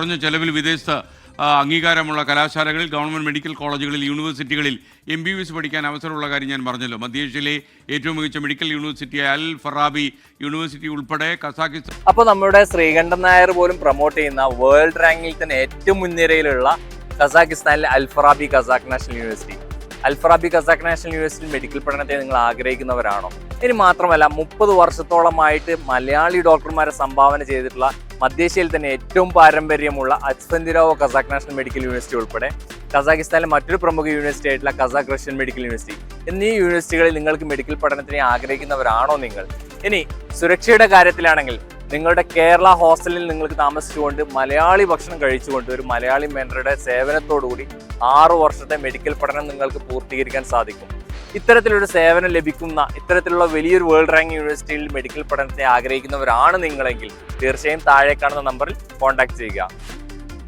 കുറഞ്ഞ ചെലവിൽ വിദേശത്ത് അംഗീകാരമുള്ള കലാശാലകളിൽ ഗവൺമെന്റ് മെഡിക്കൽ കോളേജുകളിൽ യൂണിവേഴ്സിറ്റികളിൽ എം ബി ബി എസ് പഠിക്കാൻ അവസരമുള്ള കാര്യം ഞാൻ പറഞ്ഞല്ലോ. മധ്യേഷ്യയിലെ ഏറ്റവും മികച്ച മെഡിക്കൽ യൂണിവേഴ്സിറ്റിയായ അൽ ഫറാബി യൂണിവേഴ്സിറ്റി ഉൾപ്പെടെ കസാഖിസ്ഥാൻ അപ്പോൾ നമ്മുടെ ശ്രീകണ്ഠൻ നായർ പോലും പ്രൊമോട്ട് ചെയ്യുന്ന വേൾഡ് റാങ്കിൽ തന്നെ ഏറ്റവും മുൻനിരയിലുള്ള കസാഖിസ്ഥാനിലെ Al Farabi Kazakh national university. Al Farabi Kazakh national university medical പഠനത്തെ നിങ്ങൾ ആഗ്രഹിക്കുന്നവരാണോ? ഇനി മാത്രമല്ല മുപ്പത് വർഷത്തോളമായിട്ട് മലയാളി ഡോക്ടർമാരെ സംഭാവന ചെയ്തിട്ടുള്ള മധ്യേഷ്യയിൽ തന്നെ ഏറ്റവും പാരമ്പര്യമുള്ള Asfendiyarov Kazakh national medical university ഉൾപ്പെടെ കസാഖിസ്ഥാനിലെ മറ്റൊരു പ്രമുഖ യൂണിവേഴ്സിറ്റി ആയിട്ടുള്ള കസാഖ് റഷ്യൻ മെഡിക്കൽ യൂണിവേഴ്സിറ്റി. എന്നീ യൂണിവേഴ്സിറ്റികളിൽ നിങ്ങൾക്ക് മെഡിക്കൽ പഠനത്തിന് ആഗ്രഹിക്കുന്നവരാണോ നിങ്ങൾ? ഇനി സുരക്ഷയുടെ കാര്യത്തിലാണെങ്കിൽ നിങ്ങളുടെ കേരള ഹോസ്റ്റലിൽ നിങ്ങൾക്ക് താമസിച്ചുകൊണ്ട് മലയാളി ഭക്ഷണം കഴിച്ചുകൊണ്ട് ഒരു മലയാളി മെന്ററുടെ സേവനത്തോടുകൂടി ആറു വർഷത്തെ മെഡിക്കൽ പഠനം നിങ്ങൾക്ക് പൂർത്തീകരിക്കാൻ സാധിക്കും. ഇത്തരത്തിലൊരു സേവനം ലഭിക്കുന്ന ഇത്തരത്തിലുള്ള വലിയൊരു വേൾഡ് റാങ്ക് യൂണിവേഴ്സിറ്റിയിൽ മെഡിക്കൽ പഠനത്തെ ആഗ്രഹിക്കുന്നവരാണ് നിങ്ങളെങ്കിൽ തീർച്ചയായും താഴെ കാണുന്ന നമ്പറിൽ കോൺടാക്ട് ചെയ്യുക.